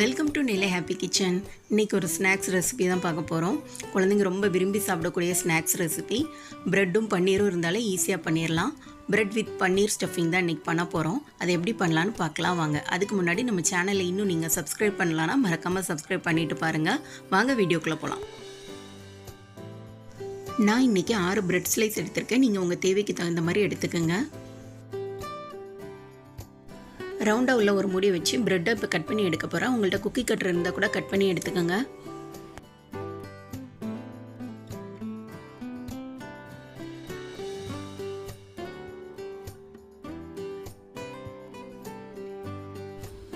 Welcome to Nilai happy kitchen இன்றைக்கி ஒரு snacks recipe தான் பார்க்க போகிறோம் குழந்தைங்க ரொம்ப விரும்பி சாப்பிடக்கூடிய ஸ்நாக்ஸ் ரெசிபி ப்ரெட்டும் பன்னீரும் இருந்தாலே ஈஸியாக பண்ணிடலாம் ப்ரெட் வித் பன்னீர் ஸ்டஃபிங் தான் இன்றைக்கி பண்ண போகிறோம் அதை எப்படி பண்ணலான்னு பார்க்கலாம் வாங்க. அதுக்கு முன்னாடி நம்ம சேனலை இன்னும் நீங்கள் சப்ஸ்கிரைப் பண்ணலான்னா மறக்காமல் சப்ஸ்கிரைப் பண்ணிட்டு பாருங்கள் வாங்க வீடியோக்குள்ளே போகலாம் நான் இன்றைக்கி ஆறு ப்ரெட் ஸ்லைஸ் எடுத்திருக்கேன். நீங்கள் உங்கள் தேவைக்கு தகுந்த மாதிரி எடுத்துக்கோங்க. ரவுண்டாக உள்ள ஒரு முடி வச்சு ப்ரெட்டை இப்போ கட் பண்ணி எடுக்க போகிறேன் உங்கள்கிட்ட குக்கி கட்டர் இருந்தால் கூட கட் பண்ணி எடுத்துக்கோங்க.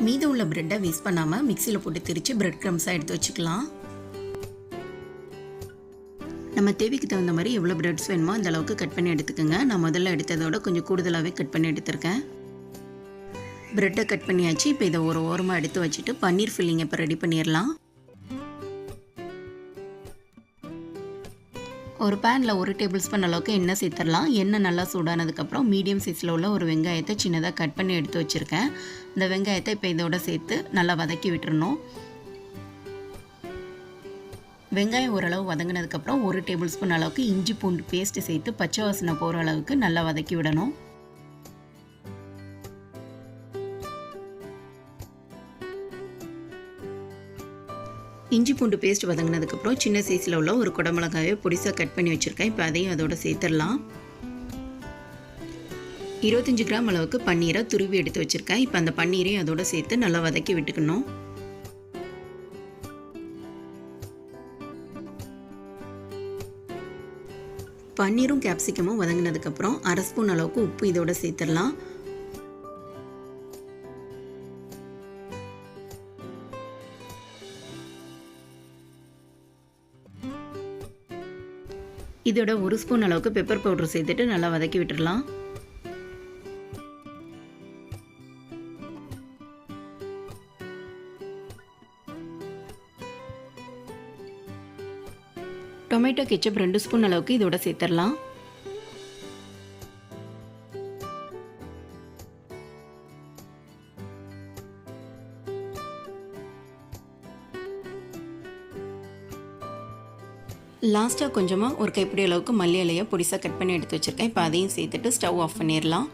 மீதம் உள்ள ப்ரெட்டை வேஸ்ட் பண்ணாமல் மிக்சியில் போட்டு திரித்து ப்ரெட் க்ரம்ஸாக எடுத்து வச்சுக்கலாம். நம்ம தேவைக்கு தகுந்த மாதிரி எவ்வளோ ப்ரெட்ஸ் வேணுமோ அந்த அளவுக்கு கட் பண்ணி எடுத்துக்கோங்க. நான் முதல்ல எடுத்ததோட கொஞ்சம் கூடுதலாகவே கட் பண்ணி எடுத்திருக்கேன். ப்ரெட்டை கட் பண்ணியாச்சு. இப்போ இதை ஒரு ஓரமாக எடுத்து வச்சுட்டு பன்னீர் ஃபில்லிங் இப்போ ரெடி பண்ணிடலாம் ஒரு பேனில் ஒரு டேபிள் ஸ்பூன் அளவுக்கு எண்ணெய் சேர்த்துடலாம் எண்ணெய் நல்லா சூடானதுக்கப்புறம் மீடியம் சைஸில் உள்ள ஒரு வெங்காயத்தை சின்னதாக கட் பண்ணி எடுத்து வச்சுருக்கேன். இந்த வெங்காயத்தை இப்போ இதோட சேர்த்து நல்லா வதக்கி விட்டுறணும். வெங்காயம் ஓரளவு வதங்கினதுக்கப்புறம் ஒரு டேபிள் ஸ்பூன் அளவுக்கு இஞ்சி பூண்டு பேஸ்ட்டு சேர்த்து பச்சை வாசனை போகிற அளவுக்கு நல்லா வதக்கி விடணும். இஞ்சி பூண்டு பேஸ்ட் வதங்கினதுக்கப்புறம் சின்ன சைஸில் உள்ள ஒரு குடமிளகாயை பொடிசாக கட் பண்ணி வச்சுருக்கேன். இப்போ அதையும் அதோட சேர்த்துடலாம். இருபத்தஞ்சி கிராம் அளவுக்கு பன்னீரை துருவி எடுத்து வச்சுருக்கேன். இப்போ அந்த பன்னீரையும் அதோட சேர்த்து நல்லா வதக்கி விட்டுக்கணும். பன்னீரும் கேப்சிகமும் வதங்கினதுக்கப்புறம் அரை ஸ்பூன் அளவுக்கு உப்பு இதோட சேர்த்துடலாம். இதோட ஒரு ஸ்பூன் அளவுக்கு பெப்பர் பவுடர் சேர்த்துட்டு நல்லா வதக்கி விட்டுடலாம் டொமேட்டோ கெச்சப் ரெண்டு ஸ்பூன் அளவுக்கு இதோட சேர்த்துடலாம் லாஸ்ட்டாக கொஞ்சமாக ஒரு கைப்பிடி அளவுக்கு மல்லி இலையை பொடிசாக கட் பண்ணி எடுத்து வச்சுருக்கேன். இப்போ அதையும் சேர்த்துட்டு ஸ்டவ் ஆஃப் பண்ணிடலாம்.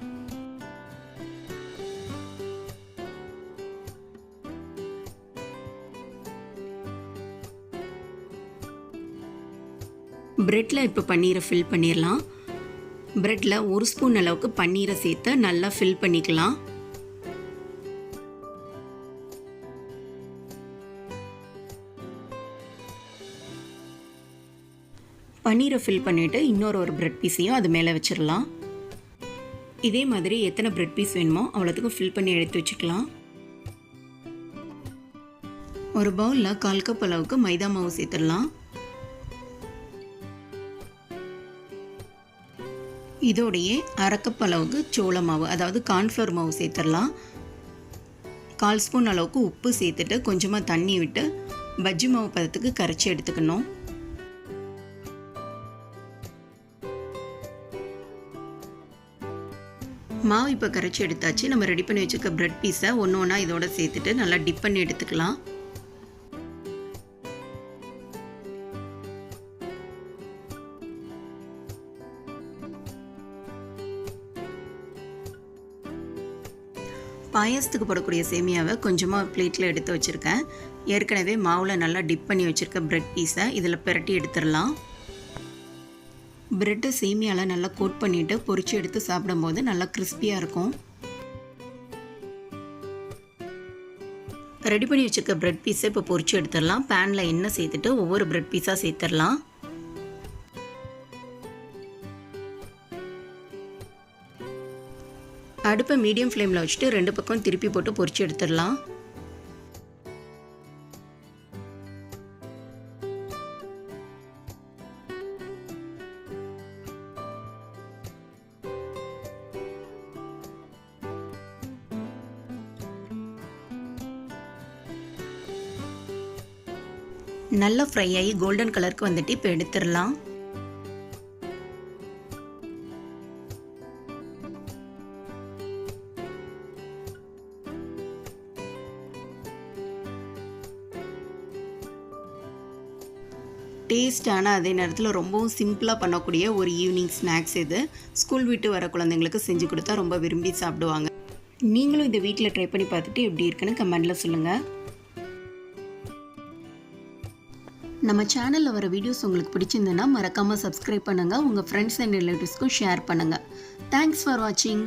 ப்ரெட்டில் இப்போ பன்னீரை ஃபில் பண்ணிடலாம். ப்ரெட்டில் ஒரு ஸ்பூன் அளவுக்கு பன்னீரை சேர்த்து நல்லா ஃபில் பண்ணிக்கலாம். பன்னீரை ஃபில் பண்ணிவிட்டு இன்னொரு ஒரு ப்ரெட் பீஸையும் அது மேலே வச்சிடலாம் இதே மாதிரி எத்தனை ப்ரெட் பீஸ் வேணுமோ அவ்வளோத்துக்கும் ஃபில் பண்ணி எடுத்து வச்சுக்கலாம். ஒரு பவுலில் கால் கப் அளவுக்கு மைதா மாவு சேர்த்துடலாம். இதோடையே அரைக்கப் அளவுக்கு சோள மாவு அதாவது கார்ன்ஃப்ளவர் மாவு சேர்த்துடலாம். கால் ஸ்பூன் அளவுக்கு உப்பு சேர்த்துட்டு கொஞ்சமாக தண்ணி விட்டு பஜ்ஜி மாவு பதத்துக்கு கரைச்சி எடுத்துக்கணும். மாவு இப்போ கரைச்சி எடுத்தாச்சு. நம்ம ரெடி பண்ணி வச்சுருக்க ப்ரெட் பீஸை ஒன்று ஒன்றா இதோட சேர்த்துட்டு நல்லா டிப் பண்ணி எடுத்துக்கலாம். பாயாசத்துக்கு போடக்கூடிய சேமியாவை கொஞ்சமாக பிளேட்டில் எடுத்து வச்சுருக்கேன். ஏற்கனவே மாவில் நல்லா டிப் பண்ணி வச்சுருக்க ப்ரெட் பீஸை இதில் பிரட்டி எடுத்துடலாம். பிரெட்டு சேமியாவில் நல்லா கோட் பண்ணிவிட்டு பொறிச்சு எடுத்து சாப்பிடும்போது நல்லா கிறிஸ்பியாக இருக்கும். ரெடி பண்ணி வச்சுருக்க ப்ரெட் பீஸை இப்போ பொரிச்சு எடுத்துடலாம். பேனில் எண்ணெய் சேர்த்துட்டு ஒவ்வொரு ப்ரெட் பீஸாக சேர்த்துடலாம். அடுப்பை மீடியம் ஃப்ளேமில் வச்சுட்டு ரெண்டு பக்கம் திருப்பி போட்டு பொரிச்சு எடுத்துடலாம். நல்லா ஃப்ரை ஆகி கோல்டன் கலருக்கு வந்துட்டு இப்போ எடுத்துடலாம். டேஸ்டான அதே நேரத்தில் ரொம்பவும் சிம்பிளாக பண்ணக்கூடிய ஒரு ஈவினிங் ஸ்நாக்ஸ் இது. ஸ்கூல் விட்டு வர குழந்தைங்களுக்கு செஞ்சு கொடுத்தா ரொம்ப விரும்பி சாப்பிடுவாங்க. நீங்களும் இதை வீட்டில் ட்ரை பண்ணி பார்த்துட்டு எப்படி இருக்குன்னு கமெண்டில் சொல்லுங்கள் நம்ம சேனலில் வர வீடியோஸ் உங்களுக்கு பிடிச்சிருந்ததுன்னா மறக்காமல் சப்ஸ்கிரைப் பண்ணுங்கள் உங்கள் ஃப்ரெண்ட்ஸ் அண்ட் ரிலேட்டிவ்ஸ்க்கும் ஷேர் பண்ணுங்கள் தேங்க்ஸ் ஃபார் வாட்சிங்